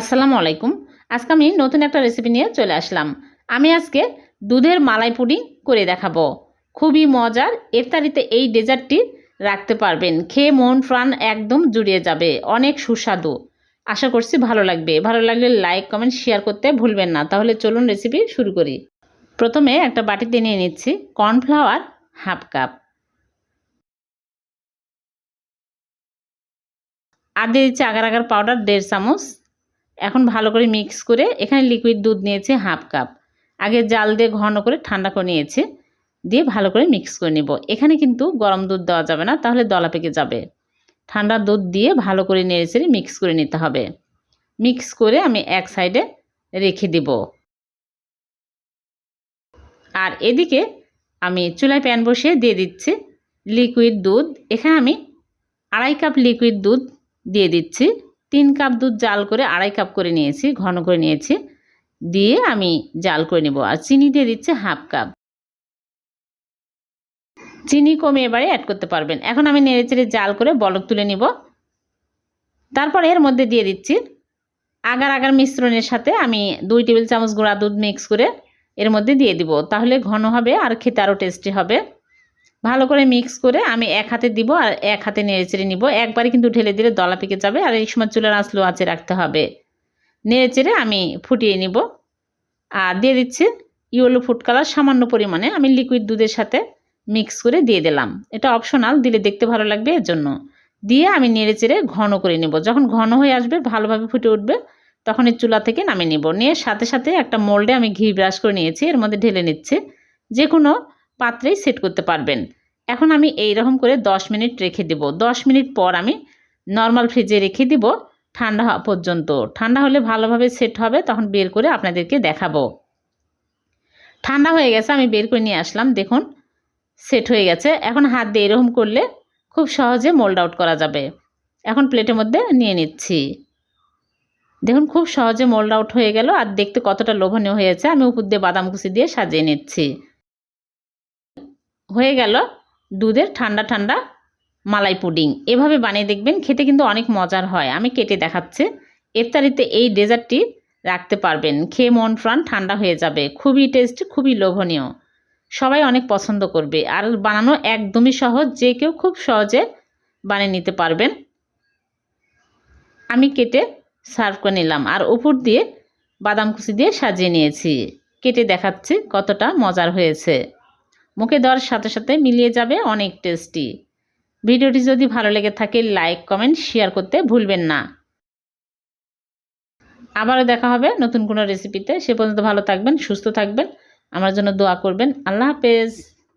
আসসালামু আলাইকুম। আজকে আমি নতুন একটা রেসিপি নিয়ে চলে আসলাম। আমি আজকে দুধের মালাই পুডিং করে দেখাবো। খুবই মজার, ইফতারিতে এই ডেজার্টটি রাখতে পারবেন। খেয়ে মন প্রাণ একদম জুড়িয়ে যাবে। অনেক সুস্বাদু। আশা করছি ভালো লাগবে। ভালো লাগলে লাইক কমেন্ট শেয়ার করতে ভুলবেন না। তাহলে চলুন রেসিপি শুরু করি। প্রথমে একটা বাটিতে নিয়ে নিচ্ছি কর্নফ্লাওয়ার হাফ কাপ আর দিচ্ছি আগার আগার পাউডার দেড় চামচ। এখন ভালো করে মিক্স করে এখানে লিকুইড দুধ নিয়েছে হাফ কাপ আগে জাল দিয়ে ঘন করে ঠান্ডা করে নিয়েছে, দিয়ে ভালো করে মিক্স করে নেব। এখানে কিন্তু গরম দুধ দেওয়া যাবে না, তাহলে দলা পেকে যাবে। ঠান্ডা দুধ দিয়ে ভালো করে নেড়ে চেড়ে মিক্স করে নিতে হবে। মিক্স করে আমি এক সাইডে রেখে দেব। আর এদিকে আমি চুলায় প্যান বসিয়ে দিয়ে দিচ্ছি লিকুইড দুধ। এখানে আমি আড়াই কাপ লিকুইড দুধ দিয়ে দিচ্ছি। তিন কাপ দুধ জাল করে আড়াই কাপ করে নিয়েছি, ঘন করে নিয়েছি। দিয়ে আমি জাল করে নেব আর চিনি দিয়ে দিচ্ছি হাফ কাপ। চিনি কমে এবারে অ্যাড করতে পারবেন। এখন আমি নেড়ে চেড়ে জাল করে বলক তুলে নিব। তারপর এর মধ্যে দিয়ে দিচ্ছি আগার আগার মিশ্রণের সাথে আমি দুই টেবিল চামচ গুঁড়া দুধ মিক্স করে এর মধ্যে দিয়ে দিব। তাহলে ঘন হবে আর খেতে আরও টেস্টি হবে। ভালো করে মিক্স করে আমি এক হাতে দিব আর এক হাতে নেড়ে চেড়ে নিব। একবারে কিন্তু ঢেলে দিলে দলা পেকে যাবে আর এই সময় চুলার আঁচলো আঁচে রাখতে হবে। নেড়ে চেড়ে আমি ফুটিয়ে নিব। আর দিয়ে দিচ্ছি ইয়েলো ফুড কালার সামান্য পরিমাণে। আমি লিকুইড দুধের সাথে মিক্স করে দিয়ে দিলাম। এটা অপশনাল দিলে দেখতে ভালো লাগবে এর জন্য দিয়ে আমি নেড়ে চেড়ে ঘন করে নেব। যখন ঘন হয়ে আসবে, ভালোভাবে ফুটে উঠবে, তখন এই চুলা থেকে নামিয়ে নিব। নিয়ে সাথে সাথে একটা মোল্ডে আমি ঘি ব্রাশ করে নিয়েছি। এর মধ্যে ঢেলে নিচ্ছে। যে কোনো পাত্রেই সেট করতে পারবেন। এখন আমি এই রকম করে 10 মিনিট রেখে দেব। 10 মিনিট পর আমি নর্মাল ফ্রিজে রেখে দিব ঠান্ডা হওয়া পর্যন্ত। ঠান্ডা হলে ভালোভাবে সেট হবে, তখন বের করে আপনাদেরকে দেখাবো। ঠান্ডা হয়ে গেছে, আমি বের করে নিয়ে আসলাম। দেখুন, সেট হয়ে গেছে। এখন হাত দিয়ে এরকম করলে খুব সহজে মোল্ড আউট করা যাবে। এখন প্লেটের মধ্যে নিয়ে নিচ্ছি। দেখুন, খুব সহজে মোল্ড আউট হয়ে গেল। আর দেখতে কতটা লোভনীয় হয়েছে। আমি উপর দিয়ে বাদাম কুচি দিয়ে সাজিয়ে নিচ্ছি। হয়ে গেল দুধের ঠান্ডা ঠান্ডা মালাই পুডিং। এভাবে বানিয়ে দেখবেন, খেতে কিন্তু অনেক মজার হয়। আমি কেটে দেখাচ্ছি। ইফতারিতে এই ডেজার্টটি রাখতে পারবেন। খেয়ে মন প্রাণ ঠান্ডা হয়ে যাবে। খুবই টেস্টি, খুবই লোভনীয়। সবাই অনেক পছন্দ করবে। আর বানানো একদমই সহজ, যে কেউ খুব সহজে বানিয়ে নিতে পারবেন। আমি কেটে সার্ভ করে নিলাম। আর উপর দিয়ে বাদাম কুচি দিয়ে সাজিয়ে নিয়েছি। কেটে দেখাচ্ছি কতটা মজার হয়েছে। মুখে দেওয়ার সাথে সাথে মিলিয়ে যাবে অনেক টেস্টি ভিডিওটি যদি ভালো লেগে থাকে লাইক কমেন্ট শেয়ার করতে ভুলবেন না। আবারও দেখা হবে নতুন কোনো রেসিপিতে সে পর্যন্ত ভালো থাকবেন, সুস্থ থাকবেন। আমার জন্য দোয়া করবেন। আল্লাহ হাফেজ।